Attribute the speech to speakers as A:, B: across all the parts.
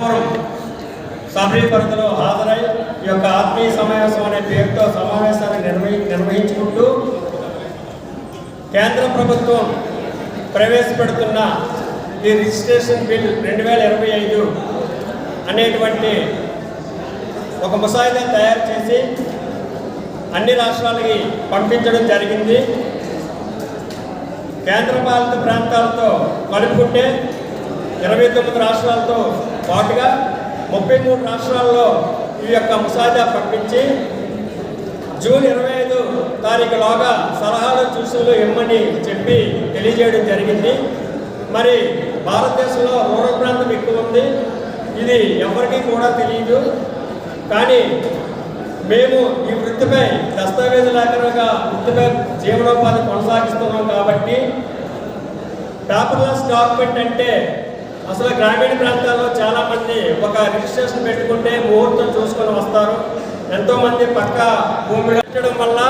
A: Forum సభ్య పరిధిలో హాజరై ఈ యొక్క ఆత్మీయ సమావేశం అనే పేరుతో సమావేశాన్ని నిర్వహి నిర్వహించుకుంటూ కేంద్ర ప్రభుత్వం ప్రవేశపెడుతున్న ఈ రిజిస్ట్రేషన్ బిల్ రెండు వేల ఇరవై ఐదు అనేటువంటి ఒక ముసాయిదా తయారు చేసి అన్ని రాష్ట్రాలకి పంపించడం జరిగింది. కేంద్రపాలిత ప్రాంతాలతో కలుపుకుంటే ఇరవై తొమ్మిది రాష్ట్రాలతో పాటుగా ముప్పై మూడు రాష్ట్రాల్లో ఈ యొక్క ముసాజా పంపించి జూన్ ఇరవై ఐదు తారీఖులోగా సలహాలు చూసులు ఇమ్మని చెప్పి తెలియజేయడం జరిగింది. మరి భారతదేశంలో రూరల్ ప్రాంతం ఎక్కువ ఉంది. ఇది ఎవరికీ కూడా తెలియదు. కానీ మేము ఈ వృత్తిపై దస్తావేజు లేఖనగా వృత్తిపై జీవనోపాధి కొనసాగిస్తున్నాం కాబట్టి పేపర్లెస్ డాక్యుమెంట్ అంటే అసలు గ్రామీణ ప్రాంతాల్లో చాలామంది ఒక రిజిస్ట్రేషన్ పెట్టుకుంటే ముహూర్తం చూసుకొని వస్తారు. ఎంతోమంది పక్క భూమి పెట్టడం వల్ల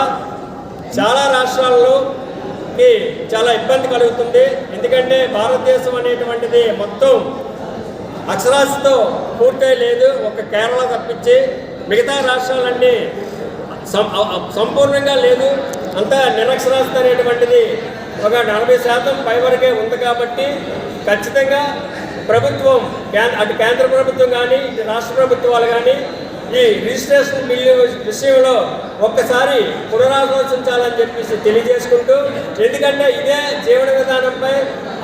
A: చాలా రాష్ట్రాల్లోకి చాలా ఇబ్బంది కలుగుతుంది. ఎందుకంటే భారతదేశం అనేటువంటిది మొత్తం అక్షరాస్యతో పూర్తయి లేదు. ఒక కేరళ తప్పించి మిగతా రాష్ట్రాలన్నీ సం- సంపూర్ణంగా లేదు. అంతా నిరక్షరాస్యత అనేటువంటిది ఒక నలభై శాతం పైవరకే ఉంది కాబట్టి ఖచ్చితంగా ప్రభుత్వం అటు కేంద్ర ప్రభుత్వం కానీ ఇటు రాష్ట్ర ప్రభుత్వాలు కానీ ఈ రిజిస్ట్రేషన్ బిల్లు విషయంలో ఒక్కసారి పునరాలోచించాలని చెప్పేసి తెలియజేసుకుంటూ ఎందుకంటే ఇదే జీవన విధానంపై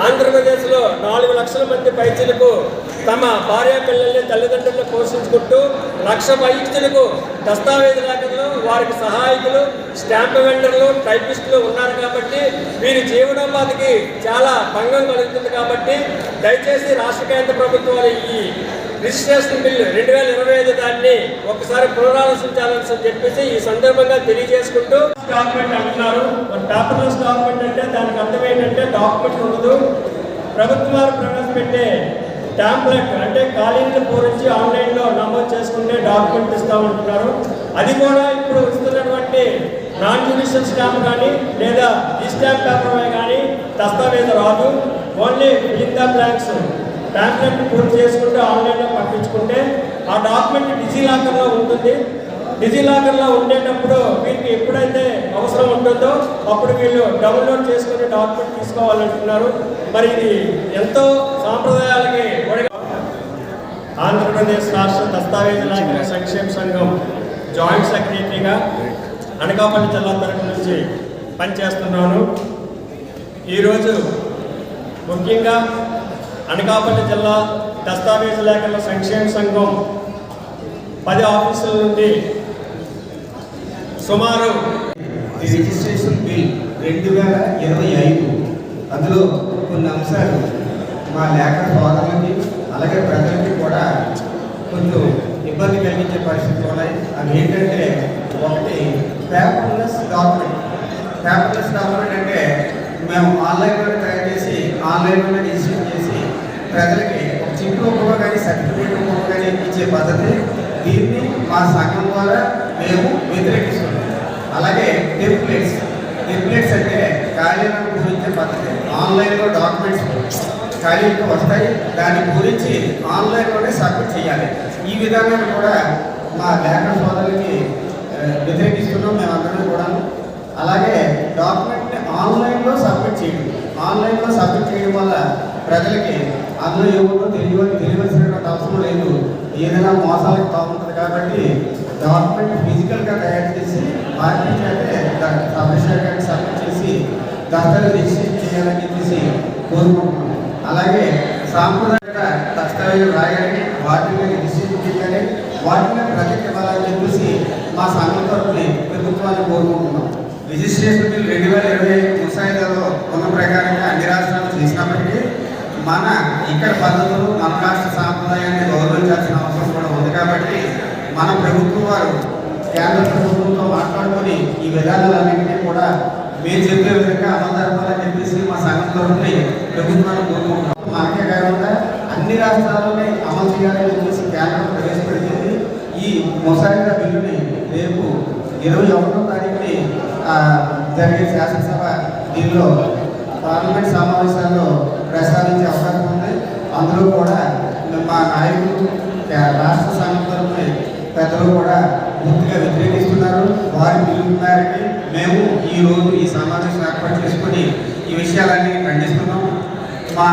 A: ఆంధ్రప్రదేశ్లో నాలుగు లక్షల మంది పైచలకు తమ భార్య పిల్లల్ని తల్లిదండ్రులను పోషించుకుంటూ లక్ష వైద్యులకు దస్తావేజు వారికి సహాయకులు స్టాంప్ వెండర్లు టైపిస్టులు ఉన్నారు కాబట్టి వీరి జీవనోపాధికి చాలా భంగం కలుగుతుంది కాబట్టి దయచేసి రాష్ట్ర కేంద్ర ప్రభుత్వాలు ఈ రిజిస్ట్రేషన్ బిల్లు రెండు వేల ఇరవై ఐదు దాన్ని ఒకసారి పునరాలోచించాలని చెప్పేసి ఈ సందర్భంగా తెలియజేసుకుంటూ డాక్యుమెంట్ అంటున్నారు. పేపర్లెస్ డాక్యుమెంట్ అంటే దానికి అర్థం ఏంటంటే డాక్యుమెంట్ ఉండదు. ప్రభుత్వం వారు ప్రవేశపెట్టే ట్యాంప్లెట్ అంటే ఖాళీలను పూరించి ఆన్లైన్లో నమోదు చేసుకుంటే డాక్యుమెంట్ ఇస్తామంటున్నారు. అది కూడా ఇప్పుడు ఇస్తున్నటువంటి నాన్ జ్యుడిషియల్ స్టాంప్ కానీ లేదా ఈ స్టాంప్ పేపర్ కానీ దస్తావేజు రాదు. Only filling the blanks template పూర్తి చేసుకుంటే ఆన్లైన్లో పంపించుకుంటే ఆ డాక్యుమెంట్ డిజీ లాకర్లో ఉంటుంది. డిజీ లాకర్లో ఉండేటప్పుడు వీరికి ఎప్పుడైతే అవసరం ఉంటుందో అప్పుడు వీళ్ళు డౌన్లోడ్ చేసుకుని డాక్యుమెంట్ తీసుకోవాలంటున్నారు. మరి ఇది ఎంతో సాంప్రదాయాలకి ఆంధ్రప్రదేశ్ రాష్ట్ర దస్తావేజు లాకర్ సంక్షేమ సంఘం జాయింట్ సెక్రటరీగా అనకాపల్లి జిల్లా తరపు నుంచి పనిచేస్తున్నాను. ఈరోజు ముఖ్యంగా అనకాపల్లి జిల్లా దస్తావేజు లేఖల సంక్షేమ సంఘం పది ఆఫీసుల నుండి సుమారు
B: ఈ రిజిస్ట్రేషన్ బిల్ రెండు వేల ఇరవై ఐదు. అందులో కొన్ని అంశాలు మా లేఖ సోదరులకి అలాగే ప్రజలకి కూడా కొంచెం ఇబ్బంది కలిగించే పరిస్థితులు ఉన్నాయి. అవి ఏంటంటే ఒకటి పేపర్లెస్ డాక్యుమెంట్ పేపర్లెస్ డాక్యుమెంట్ అంటే మేము ఆన్లైన్లో తయారు ఆన్లైన్లో రిజిస్టర్ చేసి ప్రజలకి ఒక చిప్ రూపంలో కానీ సర్టిఫికేట్ రూపంలో కానీ ఇచ్చే పద్ధతి దీన్ని మా సంఘం ద్వారా మేము వ్యతిరేకిస్తున్నాం. అలాగే టెంప్లెట్స్ టెంప్లెట్స్ అంటే కార్యాలయం గురించి పద్ధతి. ఆన్లైన్లో డాక్యుమెంట్స్ ఖాళీలకు వస్తాయి దాని గురించి ఆన్లైన్లోనే సబ్మిట్ చేయాలి. ఈ విధానాన్ని కూడా మా లేఖ సోదరులకి వ్యతిరేకిస్తున్నాం వ్యతిరేకిస్తున్నాం. మేమందరం కూడా అలాగే డాక్యుమెంట్ని ఆన్లైన్లో సబ్మిట్ చేయడం. ఆన్లైన్లో సబ్మిట్ చేయడం వల్ల ప్రజలకి అందులో ఏముందో తెలియ తెలియవలసినటువంటి అవసరం లేదు. ఏదైనా మోసాలకు బాగుంటుంది కాబట్టి డాక్యుమెంట్ ఫిజికల్గా తయారు చేసి పార్టీ అయితే అభిషేకాన్ని సబ్మిట్ చేసి దస్తావేజ్ రిజిస్ట్రేషన్ చేయాలని చెప్పేసి కోరుకుంటున్నాం. అలాగే సాంప్రదాయ దస్తావేజులు రాయాలి వాటిని రిజిస్ట్రేషన్ చేయాలి వాటిని ప్రజలకు ఇవ్వాలని చెప్పేసి మా సంఘం తరఫున ప్రభుత్వాన్ని కోరుకుంటున్నాం. రిజిస్ట్రేషన్ బిల్ రెండు వేల ఇరవై ముసాయిదాలో ఉన్న ప్రకారంగా అన్ని రాష్ట్రాలు చేసినప్పటికీ మన ఇక్కడ పద్ధతులు మన రాష్ట్ర సాంప్రదాయాన్ని గౌరవించాల్సిన అవసరం కూడా ఉంది కాబట్టి మన ప్రభుత్వం వారు కేంద్ర ప్రభుత్వంతో మాట్లాడుకొని ఈ విధానాలన్నింటినీ కూడా మేము చెప్పే విధంగా అమలు జరపాలని చెప్పేసి మా సంఘం తరఫున ప్రభుత్వాన్ని కోరుకుంటున్నాం. మనకే కాకుండా అన్ని రాష్ట్రాల్లోనే అమలు చేయాలని చెప్పేసి కేంద్రం ప్రవేశపెడుతుంది. ఈ ముసాయిదా బిల్లుని రేపు ఇరవై ఒకటో తారీఖుని జరిగే శాసనసభ దీనిలో పార్లమెంట్ సమావేశాల్లో ప్రసాదించే అవకాశం ఉంది. అందులో కూడా మా నాయకులు రాష్ట్ర సంఘటన పెద్దలు కూడా పూర్తిగా వ్యతిరేకిస్తున్నారు. వారి పిలుపు మేరకి మేము ఈ రోజు ఈ సమావేశం ఏర్పాటు చేసుకొని ఈ విషయాలన్నీ ఖండిస్తున్నాం మా